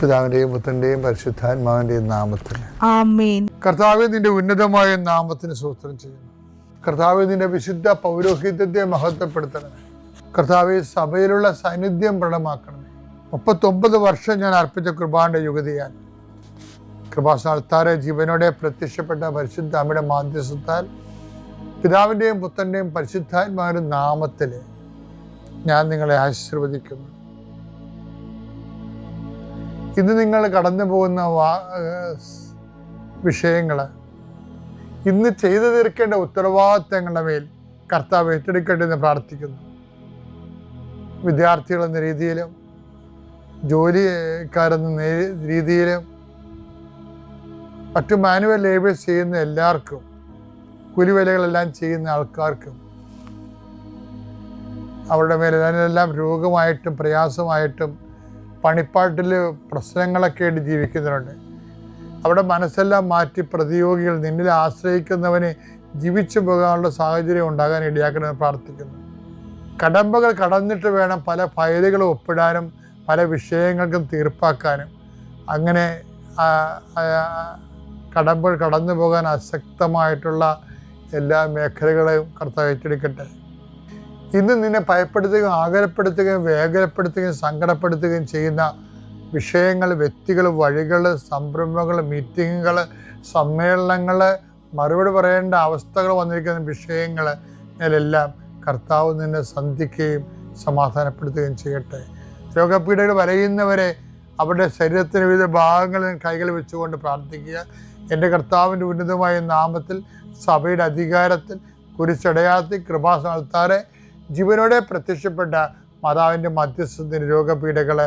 പിതാവിന്റെയും പുത്രന്റെയും പരിശുദ്ധാത്മാവിന്റെയും നാമത്തിൽ. ആമേൻ. കർത്താവ് നിന്റെ ഉന്നതമായ നാമത്തിന് സൂത്രം ചെയ്യുന്നു. കർത്താവ് നിന്റെ വിശുദ്ധ പൗരോഹിത്യത്തെ മഹത്വപ്പെടുത്തണമേ. കർത്താവ് സഭയിലുള്ള സാന്നിധ്യം പ്രകടമാക്കണമേ. മുപ്പത്തൊമ്പത് വർഷം ഞാൻ അർപ്പിച്ച കൃപാന്റെ യുഗതിയാൽ. കൃപാസ്ഥാനത്താറെ ജീവനോടെ പ്രത്യക്ഷപ്പെട്ട പരിശുദ്ധ അമ്മയുടെ മാധ്യസ്ഥത്താൽ പിതാവിന്റെയും പുത്രന്റെയും പരിശുദ്ധാത്മാവിന്റെ നാമത്തിൽ ഞാൻ നിങ്ങളെ ആശീർവദിക്കുന്നു. ഇന്ന് നിങ്ങൾ കടന്നു പോകുന്ന വാ വിഷയങ്ങൾ ഇന്ന് ചെയ്തു തീർക്കേണ്ട ഉത്തരവാദിത്തങ്ങളുടെ മേൽ കർത്താവ് ഏറ്റെടുക്കേണ്ടി എന്ന് പ്രാർത്ഥിക്കുന്നു. വിദ്യാർത്ഥികൾ എന്ന രീതിയിലും ജോലിക്കാരെന്ന രീതിയിലും മറ്റു മാനുവൽ ലേബേഴ്സ് ചെയ്യുന്ന എല്ലാവർക്കും കുലിവേലകളെല്ലാം ചെയ്യുന്ന ആൾക്കാർക്കും അവരുടെ മേലെല്ലാം രോഗമായിട്ടും പ്രയാസമായിട്ടും പണിപ്പാട്ടിൽ പ്രശ്നങ്ങളൊക്കെ ആയിട്ട് ജീവിക്കുന്നവരുണ്ട് അവിടെ മനസ്സെല്ലാം മാറ്റി പ്രതിയോഗികൾ നിന്നിൽ ആശ്രയിക്കുന്നവന് ജീവിച്ചു പോകാനുള്ള സാഹചര്യം ഉണ്ടാകാൻ ഇടയാക്കണമെന്ന് പ്രാർത്ഥിക്കുന്നു. കടമ്പകൾ കടന്നിട്ട് വേണം പല ഫയലുകളും ഒപ്പിടാനും പല വിഷയങ്ങൾക്കും തീർപ്പാക്കാനും. അങ്ങനെ കടമ്പുകൾ കടന്നു പോകാൻ അശക്തമായിട്ടുള്ള എല്ലാ മേഖലകളെയും കർത്താവ് ഏറ്റെടുക്കട്ടെ. ഇന്ന് നിന്നെ ഭയപ്പെടുത്തുകയും ആകരപ്പെടുത്തുകയും വേഗരപ്പെടുത്തുകയും സങ്കടപ്പെടുത്തുകയും ചെയ്യുന്ന വിഷയങ്ങൾ വ്യക്തികൾ വഴികൾ സംരംഭങ്ങൾ മീറ്റിങ്ങുകൾ സമ്മേളനങ്ങൾ മറുപടി പറയേണ്ട അവസ്ഥകൾ വന്നിരിക്കുന്ന വിഷയങ്ങൾ ഇതിലെല്ലാം കർത്താവ് നിന്നെ സന്ധിക്കുകയും സമാധാനപ്പെടുത്തുകയും ചെയ്യട്ടെ. രോഗപീഠകൾ വരയുന്നവരെ അവരുടെ ശരീരത്തിന് വിവിധ ഭാഗങ്ങളിൽ കൈകൾ വെച്ചുകൊണ്ട് പ്രാർത്ഥിക്കുക. എന്റെ കർത്താവിന്റെ ഉന്നതമായ നാമത്തിൽ സഭയുടെ അധികാരത്തിൽ കുരിശടയാത്തി കൃപാസ്ഥാനത്താറെ ജീവനോടെ പ്രത്യക്ഷപ്പെട്ട മാതാവിന്റെ മധ്യസ്ഥത്തിന് രോഗപീഠകളെ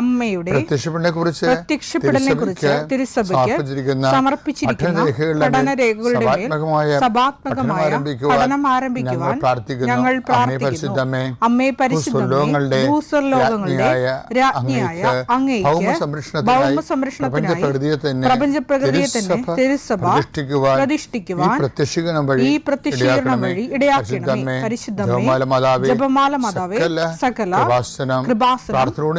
അമ്മയുടെ പ്രത്യക്ഷപ്പെടനെ കുറിച്ച് പ്രത്യക്ഷപ്പെടലിനെ കുറിച്ച് തിരുസഭയ്ക്ക് സമർപ്പിച്ചിരിക്കുന്ന സമർപ്പിച്ചിരിക്കുന്ന പഠനരേഖകളുടെ മേൽ പഠനരേഖകളുടെ മേൽ സഭാത്മകമായ സഭാത്മകമായ പഠനം ആരംഭിക്കുവാൻ ഞങ്ങൾ പ്രാർത്ഥിക്കുന്നു. അമ്മേ ഭൂസ്വർലോകങ്ങളുടെ രാജ്ഞിയായ ഭൗമ സംരക്ഷണത്തിനായി തന്നെ തിരുസഭ പ്രതിഷ്ഠിക്കുവാൻ ഈ പ്രത്യക്ഷീകരണം വഴി ഇടയാക്കണമേ. പരിശുദ്ധമേ, ജപമാല മാതാവേ, സകല കൃപാസനം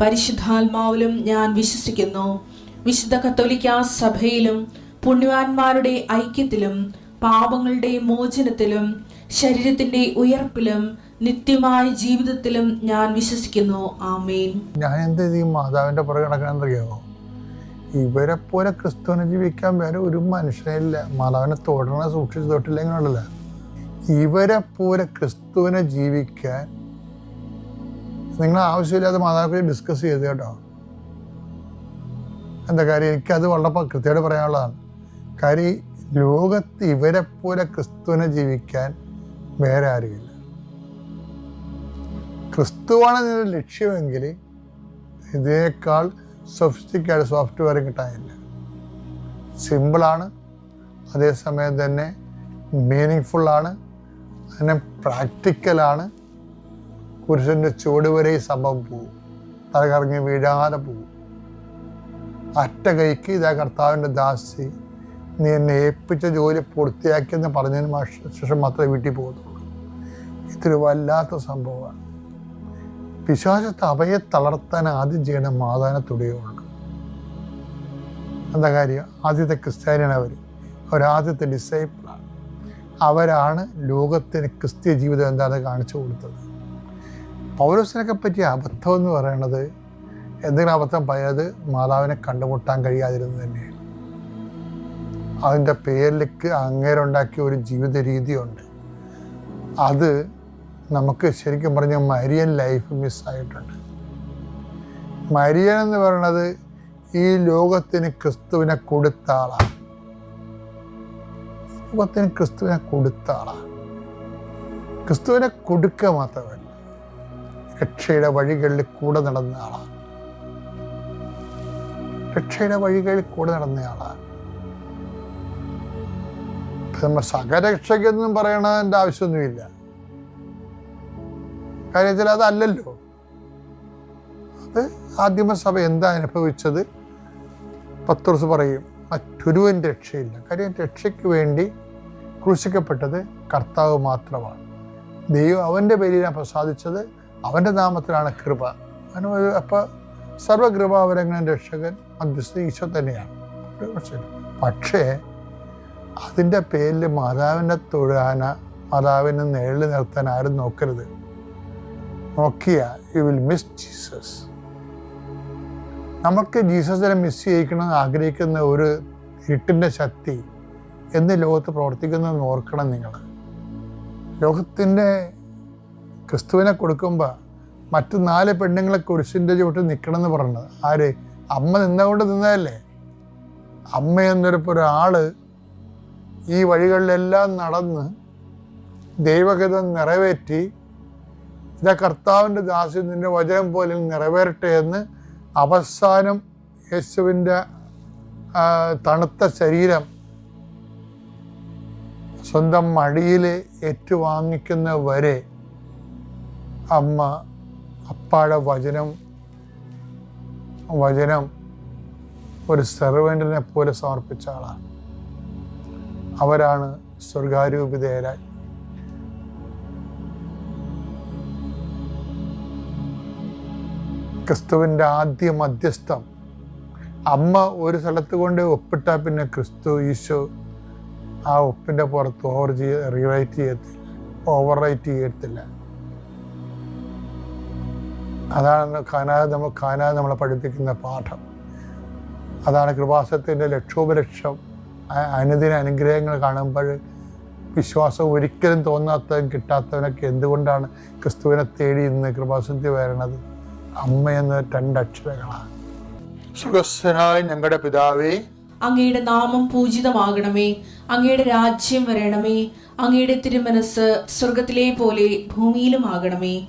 പരിശുദ്ധാത്മാവിലും ഞാൻ വിശ്വസിക്കുന്നു. വിശുദ്ധ കത്തോലിക്ക സഭയിലും പുണ്യവാന്മാരുടെ ഐക്യത്തിലും പാപങ്ങളുടെ മോചനത്തിലും ശരീരത്തിന്റെ ഉയർപ്പിലും നിത്യമായ ജീവിതത്തിലും ഞാൻ വിശ്വസിക്കുന്നു. ആമേൻ. ഞാൻ എന്ത് ചെയ്യും? മാതാവിന്റെ പുറകെ കിടക്കണമെന്നറിയാമോ ഇവരെ പോലെ ക്രിസ്തുവിനെ ജീവിക്കാൻ വേറെ ഒരു മനുഷ്യനില്ല മാതാവിനെ തൊടണ സൂക്ഷിച്ച് തൊട്ടില്ലെങ്കിലുണ്ടല്ല ഇവരെ പോലെ ക്രിസ്തുവിനെ ജീവിക്കാൻ നിങ്ങൾ ആവശ്യമില്ലാതെ മാതാപിതാക്കളെ ഡിസ്കസ് ചെയ്ത് കേട്ടോ. എന്താ കാര്യം? എനിക്കത് വളരെ കൃത്യമായിട്ട് പറയാനുള്ളതാണ്. കാര്യം ലോകത്ത് ഇവരെ പോലെ ക്രിസ്തുവിനെ ജീവിക്കാൻ വേറെ ആരുമില്ല. ക്രിസ്തുവാണ് നിന്റെ ലക്ഷ്യമെങ്കിൽ ഇതിനേക്കാൾ സൊഫിസ്റ്റിക്കായിട്ട് സോഫ്റ്റ്വെയർ കിട്ടാനില്ല. സിമ്പിളാണ് അതേസമയം തന്നെ മീനിങ് ഫുള്ളാണ് അതിനെ പ്രാക്ടിക്കലാണ് പുരുഷന്റെ ചുവട് വരെ ഈ സംഭവം പോവും. തലകറങ്ങി വീഴാതെ പോവും. അറ്റ കൈക്ക് ഇതാ കർത്താവിന്റെ ദാസി നീ എന്നെ ഏൽപ്പിച്ച ജോലി പൂർത്തിയാക്കിയെന്ന് പറഞ്ഞതിന് ശേഷം മാത്രമേ വീട്ടിൽ പോകത്തുള്ളൂ. ഇതൊരു വല്ലാത്ത സംഭവമാണ്. വിശ്വാസത്തെ അവയെ തളർത്താൻ ആദ്യം ചെയ്യണ മാതാവിനെ തുടിയുള്ളൂ എന്താ കാര്യം? ആദ്യത്തെ ക്രിസ്ത്യാനിയാണ് അവർ അവരാദ്യത്തെ ഡിസൈപ്പിളാണ് അവരാണ് ലോകത്തിന് ക്രിസ്ത്യ ജീവിതം എന്താണെന്ന് കാണിച്ചു കൊടുത്തത്. പൗരസിനൊക്കെ പറ്റിയ അബദ്ധം എന്ന് പറയുന്നത് എന്തെങ്കിലും അബദ്ധം പയത് മാതാവിനെ കണ്ടുമുട്ടാൻ കഴിയാതിരുന്നു തന്നെയാണ്. അതിന്റെ പേരിലേക്ക് അങ്ങേരുണ്ടാക്കിയ ഒരു ജീവിത രീതിയുണ്ട്. അത് നമുക്ക് ശരിക്കും പറഞ്ഞ മരിയൻ ലൈഫ് മിസ്സായിട്ടുണ്ട് മരിയൻ എന്ന് പറയുന്നത് ഈ ലോകത്തിന് ക്രിസ്തുവിനെ കൊടുത്ത ആളാണ്. ലോകത്തിന് ക്രിസ്തുവിനെ കൊടുത്ത ആളാണ്. ക്രിസ്തുവിനെ കൊടുക്കുക മാത്രമല്ല രക്ഷയുടെ വഴികളിൽ കൂടെ നടന്ന ആളാണ് രക്ഷയുടെ വഴികളിൽ കൂടെ നടന്ന ആളാണ് നമ്മൾ സകരക്ഷയ്ക്കൊന്നും പറയണതിന്റെ ആവശ്യമൊന്നുമില്ല. കാര്യത്തിൽ അതല്ലല്ലോ. അത് ആദിമസഭ എന്താ അനുഭവിച്ചത്? പത്രോസ് പറയും മറ്റൊരുവൻ രക്ഷയില്ല. കാര്യം രക്ഷയ്ക്ക് വേണ്ടി ക്രൂശിക്കപ്പെട്ടത് കർത്താവ് മാത്രമാണ്. ദൈവം അവന്റെ പേരിലാണ് പ്രസാദിച്ചത്. അവന്റെ നാമത്തിലാണ് കൃപ. അവന് അപ്പോൾ സർവകൃപാവരങ്ങളും രക്ഷകൻ മധ്യസ്ഥ ഈശോ തന്നെയാണ്. പക്ഷേ അതിന്റെ പേരിൽ മാതാവിനെ തൊഴാന മാതാവിനെ നേരിൽ നിർത്താൻ ആരും നോക്കരുത്. നോക്കിയ യു വിൽ മിസ് ജീസസ് നമുക്ക് ജീസസിനെ മിസ് ചെയ്യിക്കണമെന്ന് ആഗ്രഹിക്കുന്ന ഒരു ഇരുട്ടിന്റെ ശക്തി എന്ന് ലോകത്ത് പ്രവർത്തിക്കുന്നതെന്ന് ഓർക്കണം നിങ്ങൾ. ലോകത്തിന്റെ ക്രിസ്തുവിനെ കൊടുക്കുമ്പോൾ മറ്റു നാല് പെണ്ണുങ്ങളെ കുരിശിന്റെ ചുവട്ടിൽ നിൽക്കണം എന്ന് പറഞ്ഞത്. ആര്? അമ്മ നിന്നുകൊണ്ട് നിന്നതല്ലേ? അമ്മ എന്നൊരു ഒരാൾ ഈ വഴികളിലെല്ലാം നടന്ന് ദൈവഗതം നിറവേറ്റി ഇതാ കർത്താവിന്റെ ദാസ്യം നിന്റെ വചനം പോലെ നിറവേറട്ടെ എന്ന് അവസാനം യേശുവിന്റെ തണുത്ത ശരീരം സ്വന്തം മടിയിൽ ഏറ്റുവാങ്ങിക്കുന്ന വരെ അമ്മ അപ്പാടെ വചനം വചനം ഒരു സെർവന്റിനെ പോലെ സമർപ്പിച്ച ആളാണ്. അവരാണ് സ്വർഗാരൂപിതരായി. ക്രിസ്തുവിന്റെ ആദ്യ മധ്യസ്ഥം. അമ്മ ഒരു സ്ഥലത്ത് കൊണ്ട് ഒപ്പിട്ടാൽ പിന്നെ ക്രിസ്തു ഈശോ ആ ഒപ്പിന്റെ പുറത്ത് ഓവർ ചെയ്യ റീറൈറ്റ് ചെയ്യത്തില്ല ഓവർ റൈറ്റ് ചെയ്യത്തില്ല. അതാണ് കാനാ നമ്മൾ കാനാ നമ്മളെ പഠിപ്പിക്കുന്ന പാഠം. അതാണ് കൃപാസത്തിന്റെ ലക്ഷോപലക്ഷം. അനുദിന അനുഗ്രഹങ്ങൾ കാണുമ്പോൾ വിശ്വാസം ഒരിക്കലും തോന്നാത്തവൻ കിട്ടാത്തവനൊക്കെ എന്തുകൊണ്ടാണ് ക്രിസ്തുവിനെ തേടി ഇന്ന് കൃപാസത്തിൽ വരണത്? അമ്മ എന്ന രണ്ടക്ഷരങ്ങളാണ്. സുഖസ്ഥനായ ഞങ്ങളുടെ പിതാവേ. അങ്ങയുടെ നാമം പൂജിതമാകണമേ. അങ്ങയുടെ രാജ്യം വരണമേ. അങ്ങയുടെ തിരുമനസ് സ്വർഗത്തിലെ പോലെ ഭൂമിയിലുമാകണമേ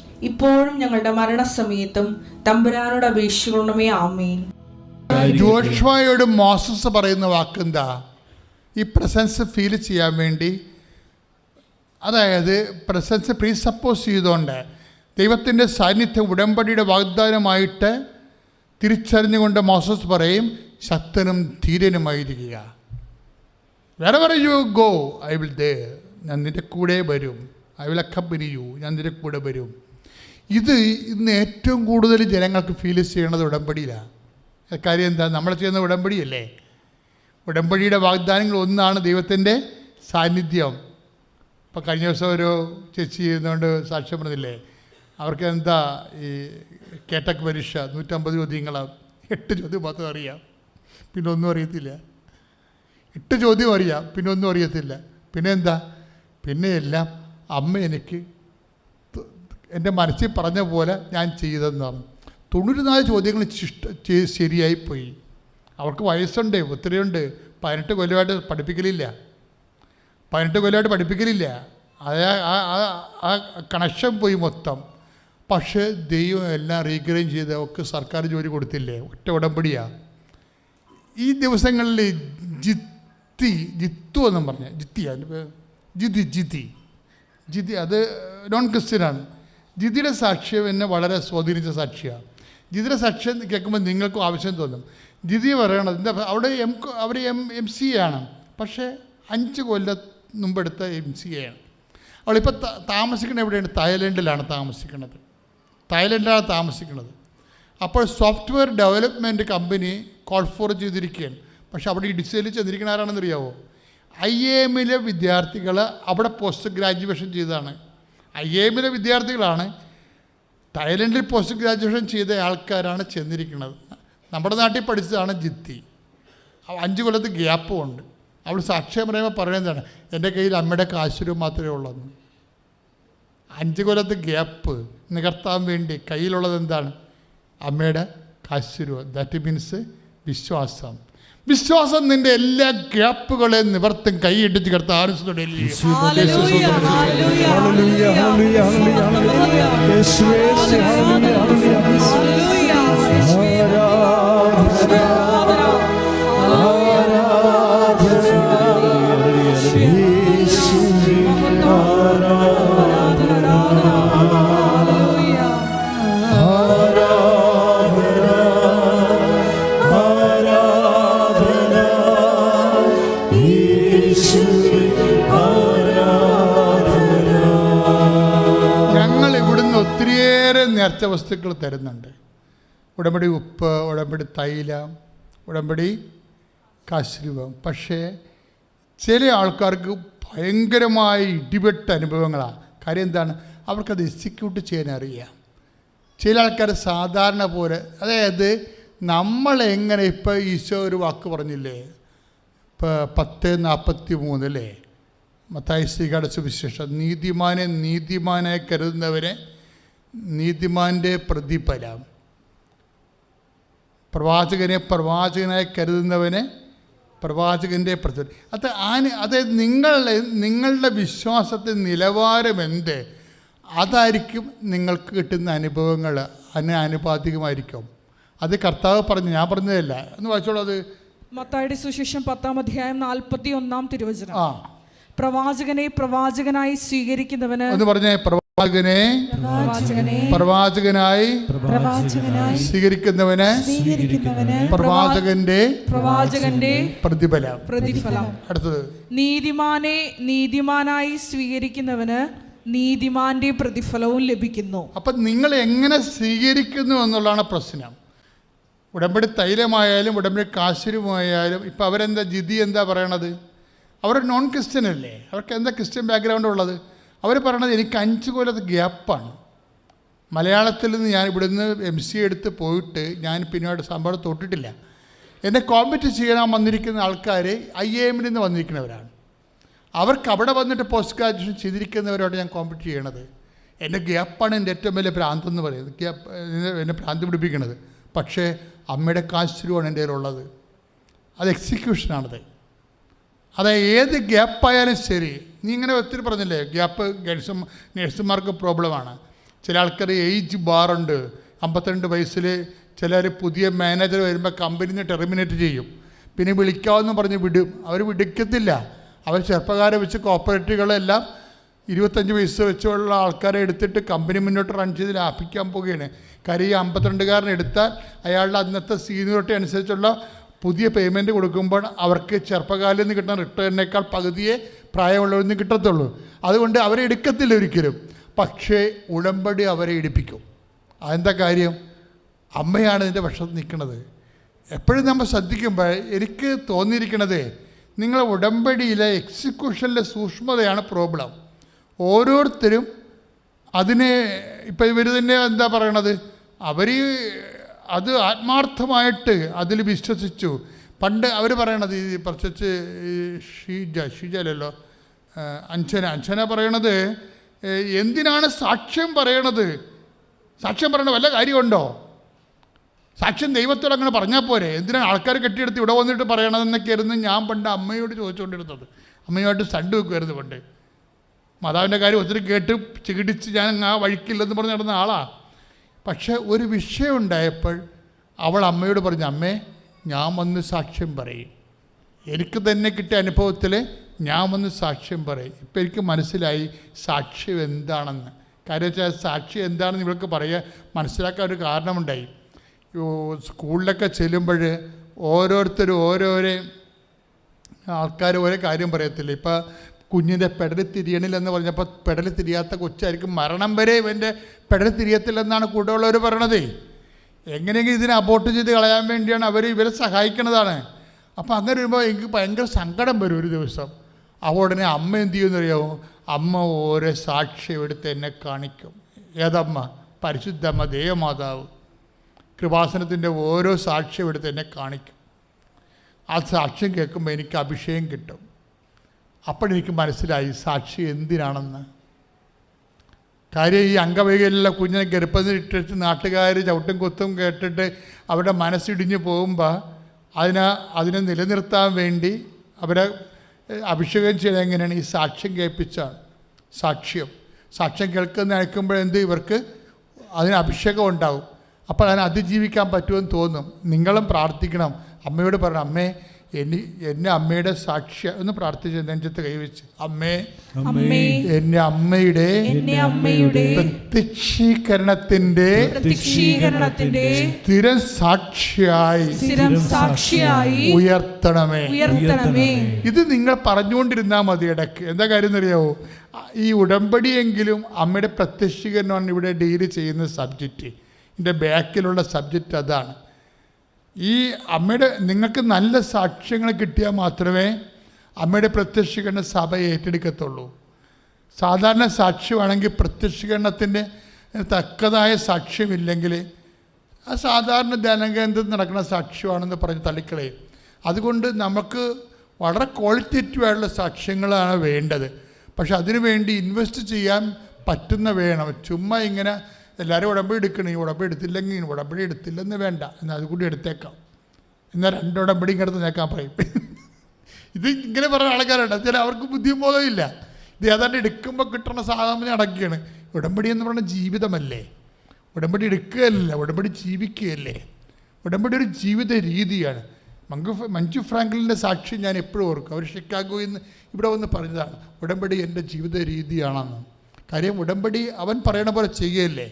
ഇപ്പോഴും ഞങ്ങളുടെ മരണസമയത്തും തമ്പുരാനോട് അപേക്ഷിക്കണമേ ആമേൻ. ജോഷ്വായോട് മോസസ് പറയുന്ന വാക്കെന്താ? ഈ പ്രസൻസ് ഫീൽ ചെയ്യാൻ വേണ്ടി. അതായത് പ്രസൻസ് പ്രീ സപ്പോസ് ചെയ്തുകൊണ്ട് ദൈവത്തിന്റെ സാന്നിധ്യം ഉടമ്പടിയുടെ വാഗ്ദാനമായിട്ട് തിരിച്ചറിഞ്ഞുകൊണ്ട് മോസസ് പറയും ശക്തനും ധീരനുമായിരിക്കുക. Where you go I will there ഞാൻ നിന്റെ കൂടെ വരും. ഐ വിൽ അക്കമ്പനി യു ഞാൻ നിന്റെ കൂടെ വരും. ഇത് ഇന്ന് ഏറ്റവും കൂടുതൽ ജനങ്ങൾക്ക് ഫീൽ ചെയ്യണത് ഉടമ്പടിയിലാണ് കാര്യം എന്താ? നമ്മൾ ചെയ്യുന്ന ഉടമ്പടിയല്ലേ? ഉടമ്പടിയുടെ വാഗ്ദാനങ്ങൾ ഒന്നാണ് ദൈവത്തിന്റെ സാന്നിധ്യം. ഇപ്പോൾ കഴിഞ്ഞ ദിവസം ഒരു ചേച്ചി ചെയ്യുന്നതുകൊണ്ട് സാക്ഷ്യം പറഞ്ഞില്ലേ? അവർക്ക് എന്താ ഈ കേട്ടക് പരീക്ഷ നൂറ്റമ്പത് ചോദ്യങ്ങളാണ് എട്ട് ചോദ്യം മാത്രം അറിയാം. പിന്നെ ഒന്നും അറിയത്തില്ല. എട്ട് ചോദ്യം അറിയാം. പിന്നെ ഒന്നും അറിയത്തില്ല. പിന്നെ എന്താ? പിന്നെ എല്ലാം അമ്മ എനിക്ക് എന്റെ മനസ്സിൽ പറഞ്ഞ പോലെ ഞാൻ ചെയ്തതെന്നാണ്. തൊണ്ണൂറ്റിനാല് ചോദ്യങ്ങൾ ശിഷ്ട ചെയ്ത് ശരിയായി പോയി. അവർക്ക് വയസ്സുണ്ട് ഒത്തിരിയുണ്ട്. പതിനെട്ട് കൊല്ലമായിട്ട് പഠിപ്പിക്കലില്ല. പതിനെട്ട് കൊല്ലമായിട്ട് പഠിപ്പിക്കലില്ല. അത് ആ- കണക്ഷൻ പോയി മൊത്തം. പക്ഷേ ദൈവം എല്ലാം റീഗ്രെയിൻ ചെയ്ത് അവർക്ക് സർക്കാർ ജോലി കൊടുത്തില്ലേ? ഒറ്റ ഉടമ്പടിയാണ് ഈ ദിവസങ്ങളിൽ ജിത്തി ജിത്തു എന്നും പറഞ്ഞ. ജിത്തി ജിതി ജിതി. ജിതി അത് നോൺ ക്രിസ്ത്യനാണ് ജിതിയുടെ സാക്ഷ്യം എന്നെ വളരെ സ്വാധീനിച്ച സാക്ഷിയാണ്. ജിതിയുടെ സാക്ഷ്യം കേൾക്കുമ്പോൾ നിങ്ങൾക്കും ആവശ്യം തോന്നും. ജിതി പറയണത് എന്താ അവിടെ എം അവർ എം എം സി ആണ്. പക്ഷേ അഞ്ച് കൊല്ലം മുമ്പെടുത്ത എം സി ആണ്. അവളിപ്പോൾ താമസിക്കുന്നത് എവിടെയാണ്? തായ്ലൻഡിലാണ് താമസിക്കുന്നത്. തായ്ലൻഡിലാണ് താമസിക്കുന്നത്. അപ്പോൾ software development company call for ചെയ്തിരിക്കുകയാണ്. പക്ഷെ അവിടെ ഇടിച്ചതിൽ ചെന്നിരിക്കുന്ന ആരാണെന്ന് അറിയാവോ ഐ എമ്മിലെ വിദ്യാർത്ഥികൾ അവിടെ പോസ്റ്റ് ഗ്രാജുവേഷൻ ചെയ്തതാണ്. ഐ എമ്മിലെ വിദ്യാർത്ഥികളാണ് തായ്ലൻഡിൽ പോസ്റ്റ് ഗ്രാജുവേഷൻ ചെയ്ത ആൾക്കാരാണ് ചെന്നിരിക്കുന്നത്. നമ്മുടെ നാട്ടിൽ പഠിച്ചതാണ് ജിത്തി. അഞ്ച് കൊല്ലത്ത് ഗ്യാപ്പും ഉണ്ട്. അവൾ സാക്ഷ്യം പറയുമ്പോൾ പറയുന്നതാണ് എന്റെ കയ്യിൽ അമ്മയുടെ കാശുരൂപം മാത്രമേ ഉള്ളൂ അഞ്ച് കൊല്ലത്ത് ഗ്യാപ്പ് നികർത്താൻ വേണ്ടി കയ്യിലുള്ളത് എന്താണ്? അമ്മയുടെ കാശുരൂപം ദാറ്റ് മീൻസ് വിശ്വാസം. വിശ്വാസം നിന്റെ എല്ലാ ഗ്യാപ്പുകളെ നിവർത്തും കൈയിട്ടിച്ച് കിടത്ത ഹല്ലേലൂയ, വസ്തുക്കൾ തരുന്നുണ്ട്. ഉടമ്പടി ഉപ്പ് ഉടമ്പടി തൈലം ഉടമ്പടി കാശ്രൂപം പക്ഷേ ചില ആൾക്കാർക്ക് ഭയങ്കരമായ ഇടിപെട്ട അനുഭവങ്ങളാണ്. കാര്യം എന്താണ്? അവർക്കത് എക്സിക്യൂട്ട് ചെയ്യാൻ അറിയാം ചില ആൾക്കാർ സാധാരണ പോലെ അതായത് നമ്മൾ എങ്ങനെ ഇപ്പോൾ ഈശോ ഒരു വാക്ക് പറഞ്ഞില്ലേ? ഇപ്പോൾ പത്ത് നാൽപ്പത്തി മൂന്ന് അല്ലേ? മത്തായി ശ്രീകാട് സുവിശേഷം. നീതിമാനെ നീതിമാനായി കരുതുന്നവനെ നീതിമാന്റെ പ്രതിഫലം. പ്രവാചകനെ പ്രവാചകനായി കരുതുന്നവനെ പ്രവാചകന്റെ പ്രതിഫലം അത് ആ അതായത് നിങ്ങളുടെ നിങ്ങളുടെ വിശ്വാസത്തെ നിലവാരം എന്ത് അതായിരിക്കും നിങ്ങൾക്ക് കിട്ടുന്ന അനുഭവങ്ങൾ അതിന് ആനുപാതികമായിരിക്കും. അത് കർത്താവ് പറഞ്ഞു ഞാൻ പറഞ്ഞതല്ല. എന്ന് വായിച്ചോളൂ അത്. മത്തായുടെ സുശേഷം പത്താം അധ്യായം നാൽപ്പത്തി ഒന്നാം തിരുവചനം. ആ. പ്രവാചകനെ പ്രവാചകനായി സ്വീകരിക്കുന്നവന് എന്ന് പറഞ്ഞേ പ്രവാചകനെ പ്രവാചകനെ പ്രവാചകനായി സ്വീകരിക്കുന്നവന് പ്രവാചകന്റെ പ്രവാചകന്റെ പ്രതിഫലം. പ്രതിഫലം. അടുത്തത്. നീതിമാനെ നീതിമാനായി സ്വീകരിക്കുന്നവന് നീതിമാന്റെ പ്രതിഫലവും ലഭിക്കുന്നു. അപ്പൊ നിങ്ങൾ എങ്ങനെ സ്വീകരിക്കുന്നു എന്നുള്ളതാണ് പ്രശ്നം. ഉടമ്പടി തൈലമായാലും ഉടമ്പടി കാശുരുമായാലും ഇപ്പം അവരെന്താ ജിതി എന്താ പറയണത്? അവർ നോൺ ക്രിസ്ത്യൻ അല്ലേ? അവർക്ക് എന്താ ക്രിസ്ത്യൻ ബാക്ക്ഗ്രൗണ്ട് ഉള്ളത്? അവർ പറയണത് എനിക്ക് അഞ്ച് കൊല്ലത്ത് ഗ്യാപ്പാണ്. മലയാളത്തിൽ നിന്ന് ഞാൻ ഇവിടെ നിന്ന് എം സി എടുത്ത് പോയിട്ട് ഞാൻ പിന്നീട് സംഭവം തൊട്ടിട്ടില്ല. എന്നെ കോമ്പറ്റ് ചെയ്യാൻ വന്നിരിക്കുന്ന ആൾക്കാർ ഐ എ എമ്മിൽ നിന്ന് വന്നിരിക്കുന്നവരാണ്. അവർക്ക് അവിടെ വന്നിട്ട് പോസ്റ്റ് ഗ്രാജുവേഷൻ ചെയ്തിരിക്കുന്നവരോട് ഞാൻ കോമ്പറ്റ് ചെയ്യണത്. എന്റെ ഗ്യാപ്പാണ് എന്റെ ഏറ്റവും വലിയ ഭ്രാന്ത് എന്ന് പറയുന്നത്. ഗ്യാപ്പ് എന്നെ- ഭ്രാന്ത് പിടിപ്പിക്കണത്. പക്ഷേ അമ്മയുടെ കാശുരുവാണ് എന്റെ കയ്യിലുള്ളത്. അത് എക്സിക്യൂഷനാണത് അതായത് ഏത് ഗ്യാപ്പായാലും ശരി നീ ഇങ്ങനെ ഒത്തിരി പറഞ്ഞില്ലേ ഗ്യാപ്പ് ഗൾസും നേഴ്സുമാർക്ക് പ്രോബ്ലമാണ് ചില ആൾക്കാർ ഏജ് ബാറുണ്ട് അമ്പത്തിരണ്ട് വയസ്സിൽ ചിലർ പുതിയ മാനേജർ വരുമ്പോൾ കമ്പനിയിൽ നിന്ന് ടെർമിനേറ്റ് ചെയ്യും. പിന്നെ വിളിക്കാമെന്ന് പറഞ്ഞ് വിടും. അവർ വിടിക്കത്തില്ല. അവർ ചെറുപ്പക്കാരെ വെച്ച് കോപ്പറേറ്റീവുകളെല്ലാം ഇരുപത്തഞ്ച് വയസ്സ് വെച്ചുള്ള ആൾക്കാരെ എടുത്തിട്ട് കമ്പനി മുന്നോട്ട് റൺ ചെയ്ത് ലാഭിക്കാൻ പോവുകയാണ്. കാര്യം ഈ അമ്പത്തിരണ്ടുകാരൻ എടുത്താൽ അയാളുടെ അന്നത്തെ സീനിയോറിറ്റി അനുസരിച്ചുള്ള പുതിയ പേയ്മെന്റ് കൊടുക്കുമ്പോൾ അവർക്ക് ചെറുപ്പകാലിൽ നിന്ന് കിട്ടുന്ന റിട്ടേണിനേക്കാൾ പകുതിയെ പ്രായമുള്ളവരിൽ നിന്ന് കിട്ടത്തുള്ളൂ. അതുകൊണ്ട് അവരെ എടുക്കത്തില്ല ഒരിക്കലും. പക്ഷേ ഉടമ്പടി അവരെ ഇടിപ്പിക്കും. അതെന്താ കാര്യം? അമ്മയാണ് ഇതിന്റെ പക്ഷത്ത് നിൽക്കുന്നത്. എപ്പോഴും നമ്മൾ ശ്രദ്ധിക്കുമ്പോൾ എനിക്ക് തോന്നിയിരിക്കണത് നിങ്ങളെ ഉടമ്പടിയിലെ എക്സിക്യൂഷനിലെ സൂക്ഷ്മതയാണ് പ്രോബ്ലം ഓരോരുത്തരും അതിനെ ഇപ്പം ഇവർ തന്നെ എന്താ പറയണത്? അവർ അത് ആത്മാർത്ഥമായിട്ട് അതിൽ വിശ്വസിച്ചു. പണ്ട് അവർ പറയണത് ഈ പ്രത്യേകിച്ച് ഷീജ ഷീജലല്ലോ അഞ്ചന അഞ്ജന. പറയണത് എന്തിനാണ് സാക്ഷ്യം പറയണത്? സാക്ഷ്യം പറയണ വല്ല കാര്യമുണ്ടോ? സാക്ഷ്യം ദൈവത്തോട് അങ്ങനെ പറഞ്ഞാൽ പോരെ. എന്തിനാണ് ആൾക്കാർ കെട്ടിയെടുത്ത് ഇവിടെ വന്നിട്ട് പറയണതെന്നൊക്കെയായിരുന്നു ഞാൻ പണ്ട് അമ്മയോട് ചോദിച്ചുകൊണ്ടിരുന്നത്. അമ്മയുമായിട്ട് സണ്ട് വെക്കുമായിരുന്നു പണ്ട്. മാതാവിന്റെ കാര്യം ഒത്തിരി കേട്ട് ചികിടിച്ച് ഞാൻ ആ വഴിക്കില്ലെന്ന് പറഞ്ഞ് നടന്ന ആളാ. പക്ഷേ ഒരു വിഷയം ഉണ്ടായപ്പോൾ അവൾ അമ്മയോട് പറഞ്ഞു അമ്മേ ഞാൻ വന്ന് സാക്ഷ്യം പറയും. എനിക്ക് തന്നെ കിട്ടിയ അനുഭവത്തിൽ ഞാൻ വന്ന് സാക്ഷ്യം പറയും. ഇപ്പം എനിക്ക് മനസ്സിലായി സാക്ഷ്യം എന്താണെന്ന്. കാര്യം വെച്ചാൽ സാക്ഷ്യം എന്താണെന്ന് ഇവൾക്ക് പറയുക മനസ്സിലാക്കാൻ ഒരു കാരണമുണ്ടായി. സ്കൂളിലൊക്കെ ചെല്ലുമ്പോൾ ഓരോരുത്തരും ഓരോരോ ആൾക്കാർ ഓരോ കാര്യം പറയത്തില്ല? ഇപ്പം കുഞ്ഞിന്റെ പെടൽ തിരിയണില്ലെന്ന് പറഞ്ഞപ്പോൾ പെടൽ തിരിയാത്ത കൊച്ചായിരിക്കും. മരണം വരെ ഇവന്റെ പെടൽ തിരിയത്തില്ലെന്നാണ് കൂടെയുള്ളവർ പറയണത്. എങ്ങനെയെങ്കിലും ഇതിനെ അബോട്ട് ചെയ്ത് കളയാൻ വേണ്ടിയാണ് അവർ ഇവരെ സഹായിക്കുന്നതാണ് അപ്പോൾ അങ്ങനെ വരുമ്പോൾ എനിക്ക് ഭയങ്കര സങ്കടം വരും ഒരു ദിവസം. അപ്പോൾ ഉടനെ അമ്മ എന്ത് ചെയ്യുമെന്ന് അറിയാമോ അമ്മ ഓരോ സാക്ഷ്യം എടുത്ത് എന്നെ കാണിക്കും. ഏതമ്മ? പരിശുദ്ധമ്മ ദേവമാതാവ്. കൃപാസനത്തിന്റെ ഓരോ സാക്ഷ്യം എടുത്ത് എന്നെ കാണിക്കും. ആ സാക്ഷ്യം കേൾക്കുമ്പോൾ എനിക്ക് അഭിഷേകം കിട്ടും. അപ്പോഴെനിക്ക് മനസ്സിലായി സാക്ഷി എന്തിനാണെന്ന്. കാര്യം ഈ അംഗവൈകല്യമുള്ള കുഞ്ഞിനെ ഗർഭത്തിൽ ഇട്ടിട്ട് നാട്ടുകാർ ചവിട്ടും കൊത്തും കേട്ടിട്ട് അവരുടെ മനസ്സിടിഞ്ഞു പോകുമ്പോൾ അതിനെ അതിനെ നിലനിർത്താൻ വേണ്ടി അവരെ അഭിഷേകം ചെയ്ത് എങ്ങനെയാണ്? ഈ സാക്ഷ്യം കേൾപ്പിച്ചാണ്. സാക്ഷ്യം. സാക്ഷ്യം കേൾക്കുന്ന അയക്കുമ്പോഴെന്ത് ഇവർക്ക്? അതിന് അഭിഷേകം ഉണ്ടാവും. അപ്പോൾ അതിനെ അതിജീവിക്കാൻ പറ്റുമെന്ന് തോന്നും. നിങ്ങളും പ്രാർത്ഥിക്കണം. അമ്മയോട് പറയണം അമ്മേ എനി എന്നെ അമ്മയുടെ സാക്ഷ്യ എന്ന് പ്രാർത്ഥിച്ച് നെഞ്ചത്ത് കൈവച്ച് അമ്മേ അമ്മേ എന്നെ അമ്മയുടെ എന്നെ അമ്മയുടെ പ്രത്യക്ഷീകരണത്തിന്റെ പ്രത്യക്ഷീകരണത്തിന്റെ സ്ഥിരം സാക്ഷിയായി സാക്ഷിയായി ഉയർത്തണമേ. ഉയർത്തണമേ. ഇത് നിങ്ങൾ പറഞ്ഞുകൊണ്ടിരുന്നാൽ മതി ഇടയ്ക്ക്. എന്താ കാര്യം എന്നറിയാവോ? ഈ ഉടമ്പടിയെങ്കിലും അമ്മയുടെ പ്രത്യക്ഷീകരണമാണ് ഇവിടെ ഡീൽ ചെയ്യുന്ന സബ്ജക്റ്റ്. ഇതിന്റെ ബാക്കിലുള്ള സബ്ജക്റ്റ് അതാണ്. ഈ അമ്മയുടെ നിങ്ങൾക്ക് നല്ല സാക്ഷ്യങ്ങൾ കിട്ടിയാൽ മാത്രമേ അമ്മയുടെ പ്രത്യക്ഷീകരണ സഭ ഏറ്റെടുക്കത്തുള്ളൂ. സാധാരണ സാക്ഷ്യമാണെങ്കിൽ പ്രത്യക്ഷീകരണത്തിന്റെ തക്കതായ സാക്ഷ്യമില്ലെങ്കിൽ ആ സാധാരണ ധ്യാനകേന്ദ്രത്തിൽ നടക്കുന്ന സാക്ഷ്യമാണെന്ന് പറഞ്ഞ് തള്ളിക്കളയും. അതുകൊണ്ട് നമുക്ക് വളരെ ക്വാളിറ്റേറ്റീവായിട്ടുള്ള സാക്ഷ്യങ്ങളാണ് വേണ്ടത്. പക്ഷെ അതിനു വേണ്ടി ഇൻവെസ്റ്റ് ചെയ്യാൻ പറ്റുന്ന വേണം. ചുമ്മാ ഇങ്ങനെ എല്ലാവരും ഉടമ്പടി എടുക്കണം ഈ ഉടമ്പടി എടുത്തില്ലെങ്കിൽ ഉടമ്പടി എടുത്തില്ലെന്ന് വേണ്ട. എന്നാൽ അതുകൂടി എടുത്തേക്കാം. എന്നാൽ രണ്ട് ഉടമ്പടി ഇങ്ങടുത്ത് നേക്കാൻ പറയും ഇത് ഇങ്ങനെ പറയുന്ന ആൾക്കാരുണ്ട്. ചില അവർക്ക് ബുദ്ധിബോധമില്ല. ഇത് ഏതാണ്ട് എടുക്കുമ്പോൾ കിട്ടുന്ന സാധാരണ അടക്കുകയാണ് ഉടമ്പടി എന്ന് പറയുന്ന ജീവിതമല്ലേ? ഉടമ്പടി എടുക്കുകയല്ല ഉടമ്പടി ജീവിക്കുകയല്ലേ? ഉടമ്പടി ഒരു ജീവിത രീതിയാണ്. മങ്കു മഞ്ജു ഫ്രാങ്കലിന്റെ സാക്ഷി ഞാൻ എപ്പോഴും ഓർക്കും. അവർ ഷിക്കാഗോയിൽ നിന്ന് ഇവിടെ വന്ന് പറഞ്ഞതാണ് ഉടമ്പടി എന്റെ ജീവിത രീതിയാണെന്ന്. കാര്യം ഉടമ്പടി അവൻ പറയണ പോലെ ചെയ്യുകയല്ലേ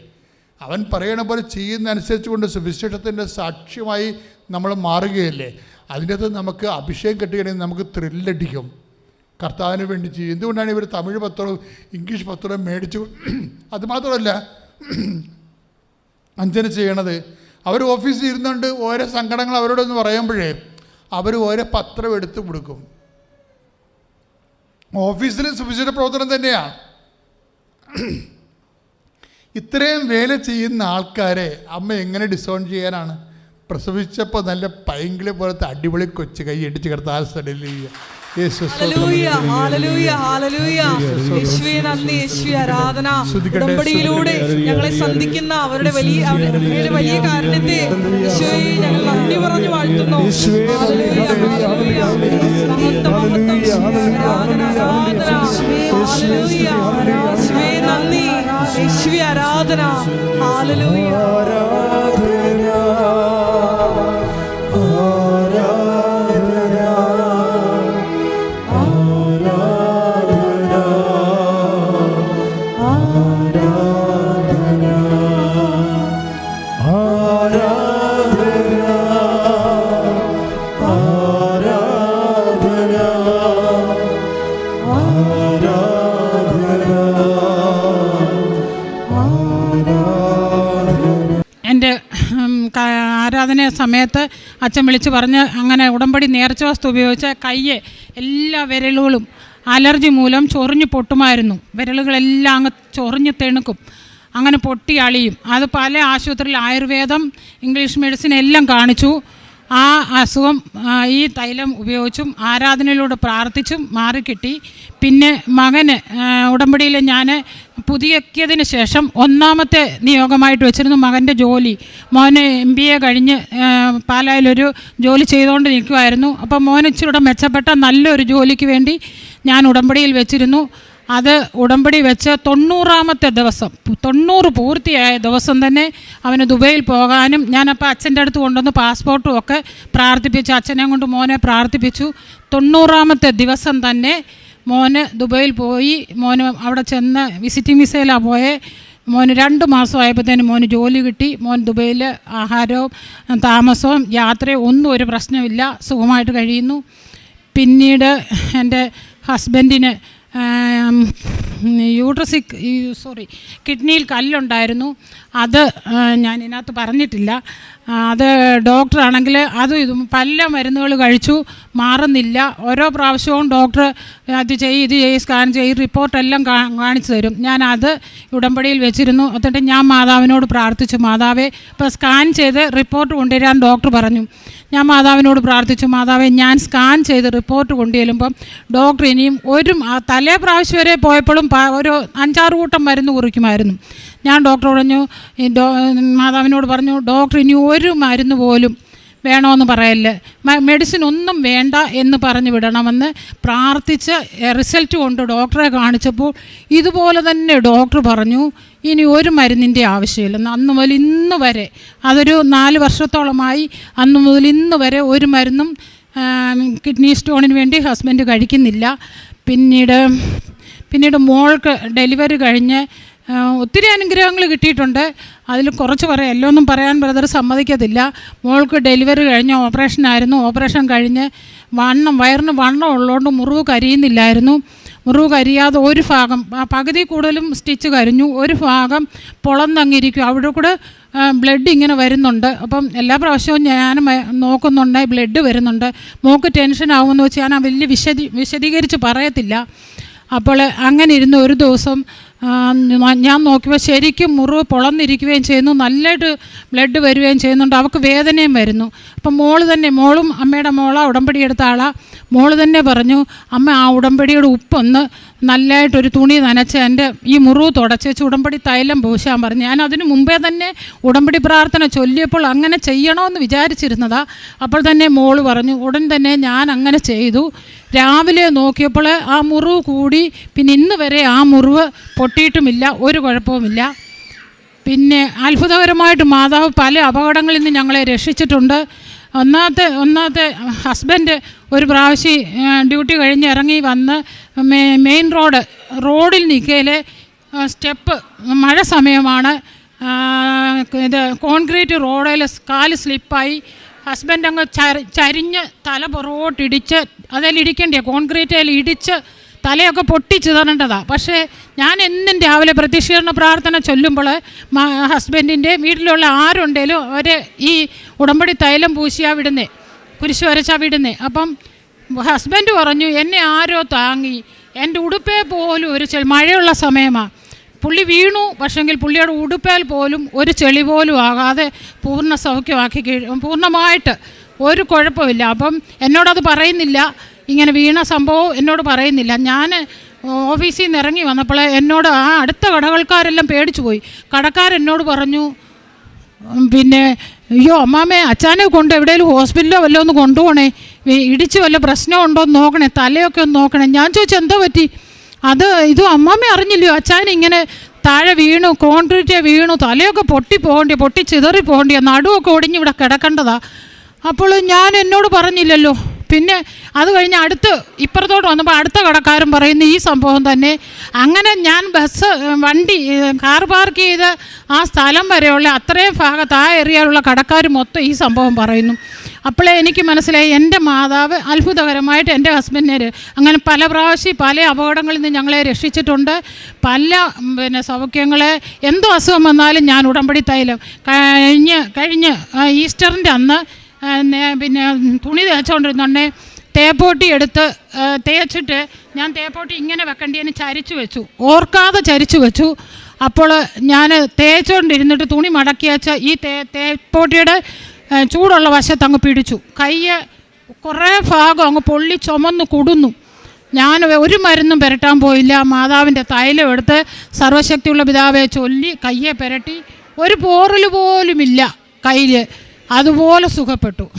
അവൻ പറയണ പോലെ ചെയ്യുന്ന അനുസരിച്ച് കൊണ്ട് സുവിശേഷത്തിന്റെ സാക്ഷ്യമായി നമ്മൾ മാറുകയല്ലേ? അതിന്റെ അകത്ത് നമുക്ക് അഭിഷേകം കിട്ടുകയാണെങ്കിൽ നമുക്ക് ത്രില്ലടിക്കും. കർത്താവിന് വേണ്ടി ചെയ്യും. എന്തുകൊണ്ടാണ് ഇവർ തമിഴ് പത്രവും ഇംഗ്ലീഷ് പത്രവും മേടിച്ചു? അതുമാത്രമല്ല അഞ്ചന ചെയ്യണത്. അവർ ഓഫീസിൽ ഇരുന്നുകൊണ്ട് ഓരോ സങ്കടങ്ങൾ അവരോടൊന്ന് പറയുമ്പോഴേ അവർ ഓരോ പത്രം എടുത്തു കൊടുക്കും. ഓഫീസിലും സുവിശേഷ പ്രവർത്തനം തന്നെയാണ് ഇത്രയും വേല ചെയ്യുന്ന ആൾക്കാരെ അമ്മ എങ്ങനെ ഡിസോൺ ചെയ്യാനാണ്? പ്രസവിച്ചപ്പോൾ നല്ല പൈങ്കിളി പോലത്തെ അടിപൊളി കൊച്ചു കൈ ഇടിച്ച് കിടത്താൽ സ്ഥലമില്ല ആരാധന. ഉടമ്പടിയിലൂടെ ഞങ്ങളെ സന്ധിക്കുന്ന അവരുടെ വലിയ അവരുടെ വലിയ കാരണത്തെ ഞങ്ങൾ നന്ദി പറഞ്ഞു വാഴ്ത്തുന്നു. ആരാധന നന്ദി, ഹല്ലേലൂയ, യേശുവേ ആരാധന. ഹാലലൂയ. സമയത്ത് അച്ഛൻ വിളിച്ച് പറഞ്ഞ് അങ്ങനെ ഉടമ്പടി നേർച്ച വസ്തു ഉപയോഗിച്ച് കയ്യെ എല്ലാ വിരലുകളും അലർജി മൂലം ചൊറിഞ്ഞ് പൊട്ടുമായിരുന്നു. വിരലുകളെല്ലാം അങ്ങ് ചൊറിഞ്ഞ് തെണുക്കും. അങ്ങനെ പൊട്ടി അളിയും. അത് പല ആശുപത്രിയിൽ ആയുർവേദം ഇംഗ്ലീഷ് മെഡിസിൻ എല്ലാം കാണിച്ചു. ആ അസുഖം ഈ തൈലം ഉപയോഗിച്ചും ആരാധനയിലൂടെ പ്രാർത്ഥിച്ചും മാറിക്കിട്ടി. പിന്നെ മകന് ഉടമ്പടിയിൽ ഞാൻ പുതിയക്കിയതിന് ശേഷം ഒന്നാമത്തെ നിയോഗമായിട്ട് വെച്ചിരുന്നു മകന്റെ ജോലി. മോന് എം ബി എ കഴിഞ്ഞ് പാലായിലൊരു ജോലി ചെയ്തുകൊണ്ട് നിൽക്കുമായിരുന്നു അപ്പം മോൻ ഇച്ചിരൂടെ മെച്ചപ്പെട്ട നല്ലൊരു ജോലിക്ക് വേണ്ടി ഞാൻ ഉടമ്പടിയിൽ വെച്ചിരുന്നു. അത് ഉടമ്പടി വെച്ച് തൊണ്ണൂറാമത്തെ ദിവസം തൊണ്ണൂറ് പൂർത്തിയായ ദിവസം തന്നെ അവന് ദുബൈയിൽ പോകാനും ഞാനപ്പോൾ അച്ഛന്റെ അടുത്ത് കൊണ്ടുവന്ന് പാസ്പോർട്ടും ഒക്കെ പ്രാർത്ഥിപ്പിച്ചു അച്ഛനെ കൊണ്ട് മോനെ പ്രാർത്ഥിപ്പിച്ചു. തൊണ്ണൂറാമത്തെ ദിവസം തന്നെ മോന് ദുബൈയിൽ പോയി മോന് അവിടെ ചെന്ന് വിസിറ്റിംഗ് വിസയിലാണ് പോയേ. മോന് രണ്ട് മാസമായപ്പോഴത്തേന് മോന് ജോലി കിട്ടി മോൻ ദുബൈയിൽ ആഹാരവും താമസവും യാത്രയും ഒന്നും ഒരു പ്രശ്നമില്ല സുഖമായിട്ട് കഴിയുന്നു. പിന്നീട് എന്റെ ഹസ്ബൻഡിന് യൂട്രസിക് സോറി കിഡ്നിയിൽ കല്ലുണ്ടായിരുന്നു. അത് ഞാൻ ഇതിനകത്ത് പറഞ്ഞിട്ടില്ല. അത് ഡോക്ടറാണെങ്കിൽ അതും ഇതും പല മരുന്നുകൾ കഴിച്ചു മാറുന്നില്ല. ഓരോ പ്രാവശ്യവും ഡോക്ടർ അത് ചെയ്യ് ഇത് ചെയ്യ് സ്കാൻ ചെയ്യ് റിപ്പോർട്ടെല്ലാം കാണിച്ചു തരും. ഞാൻ അത് ഉടമ്പടിയിൽ വെച്ചിരുന്നു. എന്നിട്ട് ഞാൻ മാതാവിനോട് പ്രാർത്ഥിച്ചു. മാതാവേ ഇപ്പോൾ സ്കാൻ ചെയ്ത് റിപ്പോർട്ട് കൊണ്ടുവരാൻ ഡോക്ടർ പറഞ്ഞു. ഞാൻ മാതാവിനോട് പ്രാർത്ഥിച്ചു. മാതാവെ ഞാൻ സ്കാൻ ചെയ്ത് റിപ്പോർട്ട് കൊണ്ടുചെല്ലുമ്പം ഡോക്ടർ ഇനിയും ഒരു തലേ പ്രാവശ്യം വരെ പോയപ്പോഴും ഒരു അഞ്ചാറ് കൂട്ടം മരുന്ന് കുറിക്കുമായിരുന്നു. ഞാൻ ഡോക്ടർ പറഞ്ഞു മാതാവിനോട് പറഞ്ഞു ഡോക്ടർ ഇനി ഒരു മരുന്ന് പോലും വേണമെന്ന് പറയല്ലേ മെഡിസിൻ ഒന്നും വേണ്ട എന്ന് പറഞ്ഞു വിടണമെന്ന് പ്രാർത്ഥിച്ച് റിസൾട്ട് കൊണ്ട് ഡോക്ടറെ കാണിച്ചപ്പോൾ ഇതുപോലെ തന്നെ ഡോക്ടർ പറഞ്ഞു ഇനി ഒരു മരുന്നിന്റെ ആവശ്യമില്ല. അന്ന് മുതൽ ഇന്ന് വരെ. അതൊരു നാല് വർഷത്തോളമായി അന്ന് മുതൽ ഇന്ന് വരെ ഒരു മരുന്നും കിഡ്നി സ്റ്റോണിന് വേണ്ടി ഹസ്ബൻഡ് കഴിക്കുന്നില്ല. പിന്നീട് പിന്നീട് മോൾക്ക് ഡെലിവറി കഴിഞ്ഞ് ഒത്തിരി അനുഗ്രഹങ്ങൾ കിട്ടിയിട്ടുണ്ട്. അതിൽ കുറച്ച് പറയാം. എല്ലാം ഒന്നും പറയാൻ ബ്രദർ സമ്മതിക്കത്തില്ല. മോൾക്ക് ഡെലിവറി കഴിഞ്ഞ ഓപ്പറേഷൻ ആയിരുന്നു. ഓപ്പറേഷൻ കഴിഞ്ഞ് വണ്ണം വയറിന് വണ്ണം ഉള്ളതുകൊണ്ട് മുറിവ് കരിയുന്നില്ലായിരുന്നു. മുറിവ് കരിയാതെ ഒരു ഭാഗം പകുതി കൂടുതലും സ്റ്റിച്ച് കരിഞ്ഞു. ഒരു ഭാഗം പൊളന്നങ്ങിരിക്കും. അവിടെ കൂടെ ബ്ലഡ് ഇങ്ങനെ വരുന്നുണ്ട്. അപ്പം എല്ലാ പ്രാവശ്യവും ഞാൻ നോക്കുന്നുണ്ട്. ബ്ലഡ് വരുന്നുണ്ട്. മോക്ക് ടെൻഷൻ ആവുമെന്ന് വെച്ചാൽ ഞാൻ വലിയ വിശദീ വിശദീകരിച്ച് പറയത്തില്ല. അപ്പോൾ അങ്ങനെ ഇരുന്ന് ഒരു ദിവസം ഞാൻ നോക്കിയപ്പോൾ ശരിക്കും മുറിവ് പൊളന്നിരിക്കുകയും ചെയ്യുന്നു. നല്ലതായിട്ട് ബ്ലഡ് വരികയും ചെയ്യുന്നുണ്ട്. അവൾക്ക് വേദനയും വരുന്നു. അപ്പം മോൾ തന്നെ മോളും അമ്മയുടെ മോളാണ് ഉടമ്പടി എടുത്ത ആളാ. മോൾ തന്നെ പറഞ്ഞു അമ്മ ആ ഉടമ്പടിയുടെ ഉപ്പൊന്ന് നല്ലതായിട്ടൊരു തുണി നനച്ച് എന്റെ ഈ മുറിവ് തുടച്ച് വെച്ച് ഉടമ്പടി തൈലം പൂശാൻ പറഞ്ഞു. ഞാൻ അതിന് മുമ്പേ തന്നെ ഉടമ്പടി പ്രാർത്ഥന ചൊല്ലിയപ്പോൾ അങ്ങനെ ചെയ്യണമെന്ന് വിചാരിച്ചിരുന്നതാ. അപ്പോൾ തന്നെ മോൾ പറഞ്ഞു ഉടൻ തന്നെ ഞാൻ അങ്ങനെ ചെയ്തു. രാവിലെ നോക്കിയപ്പോൾ ആ മുറിവ് കൂടി പിന്നെ ഇന്ന് വരെ ആ മുറിവ് പൊട്ടിയിട്ടുമില്ല ഒരു കുഴപ്പവുമില്ല. പിന്നെ അത്ഭുതകരമായിട്ട് മാതാവ് പല അപകടങ്ങളിൽ നിന്ന് ഞങ്ങളെ രക്ഷിച്ചിട്ടുണ്ട്. ഒന്നാമത്തെ ഒന്നാമത്തെ ഹസ്ബൻഡ് ഒരു പ്രാവശ്യം ഡ്യൂട്ടി കഴിഞ്ഞ് ഇറങ്ങി വന്ന് മെയിൻ റോഡ് റോഡിൽ നിൽക്കയിലെ സ്റ്റെപ്പ് മഴ സമയമാണ്. ഇത് കോൺക്രീറ്റ് റോഡിൽ കാൽ സ്ലിപ്പായി ഹസ്ബൻഡ് അങ്ങ് ചരി ചരിഞ്ഞ് തല പുറകോട്ടിടിച്ച് അതിൽ ഇടിക്കണ്ടേ കോൺക്രീറ്റിൽ ഇടിച്ച് തലയൊക്കെ പൊട്ടിച്ച് തരേണ്ടതാണ് പക്ഷേ ഞാൻ എന്നും രാവിലെ പ്രതിഷേധ പ്രാർത്ഥന ചൊല്ലുമ്പോൾ ഹസ്ബൻഡിന്റെ വീട്ടിലുള്ള ആരുണ്ടേലും അവർ ഈ ഉടമ്പടി തൈലം പൂശിയാ വിടുന്നേ. കുരിശ് വരച്ചാ വിടുന്നേ. അപ്പം ഹസ്ബൻഡ് പറഞ്ഞു എന്നെ ആരോ താങ്ങി. എന്റെ ഉടുപ്പേ പോലും ഒരു ചെളി മഴയുള്ള സമയമാണ് പുള്ളി വീണു. പക്ഷെങ്കിൽ പുള്ളിയുടെ ഉടുപ്പേൽ പോലും ഒരു ചെളി പോലും ആകാതെ പൂർണ സൗഖ്യമാക്കി കീഴ് പൂർണമായിട്ട് ഒരു കുഴപ്പമില്ല. അപ്പം എന്നോടത് പറയുന്നില്ല. ഇങ്ങനെ വീണ സംഭവം എന്നോട് പറയുന്നില്ല. ഞാൻ ഓഫീസിൽ നിന്ന് ഇറങ്ങി വന്നപ്പോൾ എന്നോട് ആ അടുത്ത കടകൾക്കാരെല്ലാം പേടിച്ചു പോയി. കടക്കാരെന്നോട് പറഞ്ഞു പിന്നെ അയ്യോ അമ്മാമേ അച്ഛനെ കൊണ്ട് എവിടെയെങ്കിലും ഹോസ്പിറ്റലോ വല്ലതും ഒന്ന് കൊണ്ടുപോകണേ. ഇടിച്ച് വല്ല പ്രശ്നമുണ്ടോ എന്ന് നോക്കണേ തലയൊക്കെ ഒന്ന് നോക്കണേ. ഞാൻ ചോദിച്ചു എന്തോ പറ്റി? അത് ഇത് അമ്മാമ്മ അറിഞ്ഞില്ലയോ? അച്ഛൻ ഇങ്ങനെ താഴെ വീണു കോൺക്രീറ്റേ വീണു തലയൊക്കെ പൊട്ടി പോകണ്ടേ പൊട്ടി ചിതറി പോകണ്ടിയോ നടുവൊക്കെ ഒടിഞ്ഞ് ഇവിടെ കിടക്കേണ്ടതാ. അപ്പോൾ ഞാൻ എന്നോട് പറഞ്ഞില്ലല്ലോ. പിന്നെ അത് കഴിഞ്ഞ് അടുത്ത് ഇപ്പുറത്തോട്ട് വന്നപ്പോൾ അടുത്ത കടക്കാരൻ പറയുന്ന ഈ സംഭവം തന്നെ. അങ്ങനെ ഞാൻ ബസ് വണ്ടി കാർ പാർക്ക് ചെയ്ത് ആ സ്ഥലം വരെയുള്ള അത്രയും ഭാഗത്ത് ആ ഏരിയയിലുള്ള കടക്കാർ മൊത്തം ഈ സംഭവം പറയുന്നു. അപ്പോഴേ എനിക്ക് മനസ്സിലായി എന്റെ മാതാവ് അത്ഭുതകരമായിട്ട് എന്റെ ഹസ്ബൻഡിനെ അങ്ങനെ പല പ്രാവശ്യം പല അപകടങ്ങളിൽ നിന്ന് ഞങ്ങളെ രക്ഷിച്ചിട്ടുണ്ട്. പല പിന്നെ സൗഖ്യങ്ങളെ എന്തോ അസുഖം വന്നാലും ഞാൻ ഉടമ്പടി തൈലം. കഴിഞ്ഞ് കഴിഞ്ഞ് ഈസ്റ്ററിന്റെ അന്ന് പിന്നെ തുണി തേച്ചുകൊണ്ടിരുന്നുണ്ടേ തേപ്പോട്ടി എടുത്ത് തേച്ചിട്ട് ഞാൻ തേപ്പോട്ടി ഇങ്ങനെ വെക്കേണ്ടിയതിന് ചരിച്ചു വെച്ചു. ഓർക്കാതെ ചരിച്ചു വെച്ചു. അപ്പോൾ ഞാൻ തേച്ചുകൊണ്ടിരുന്നിട്ട് തുണി മടക്കി വെച്ച ഈ തേ തേപ്പോട്ടിയുടെ ചൂടുള്ള വശത്ത് അങ്ങ് പിടിച്ചു. കയ്യ് കുറേ ഭാഗം അങ്ങ് പൊള്ളി ചുമന്ന് കുടുന്നു. ഞാൻ ഒരു മരുന്നും പുരട്ടാൻ പോയില്ല. മാതാവിന്റെ തൈലം എടുത്ത് സർവശക്തിയുള്ള പിതാവെ ചൊല്ലി കയ്യെ പുരട്ടി. ഒരു പോറൽ പോലുമില്ല കയ്യിൽ അതുപോലെ സുഖപ്പെട്ടു.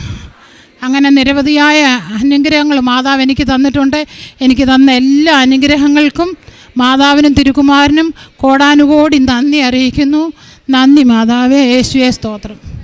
അങ്ങനെ നിരവധിയായ അനുഗ്രഹങ്ങൾ മാതാവ് എനിക്ക് തന്നിട്ടുണ്ട്. എനിക്ക് തന്ന എല്ലാ അനുഗ്രഹങ്ങൾക്കും മാതാവിനും തിരുക്കുമാരനും കോടാനുകോടി നന്ദി അറിയിക്കുന്നു. നന്ദി മാതാവേ യേശുവേ സ്തോത്രം.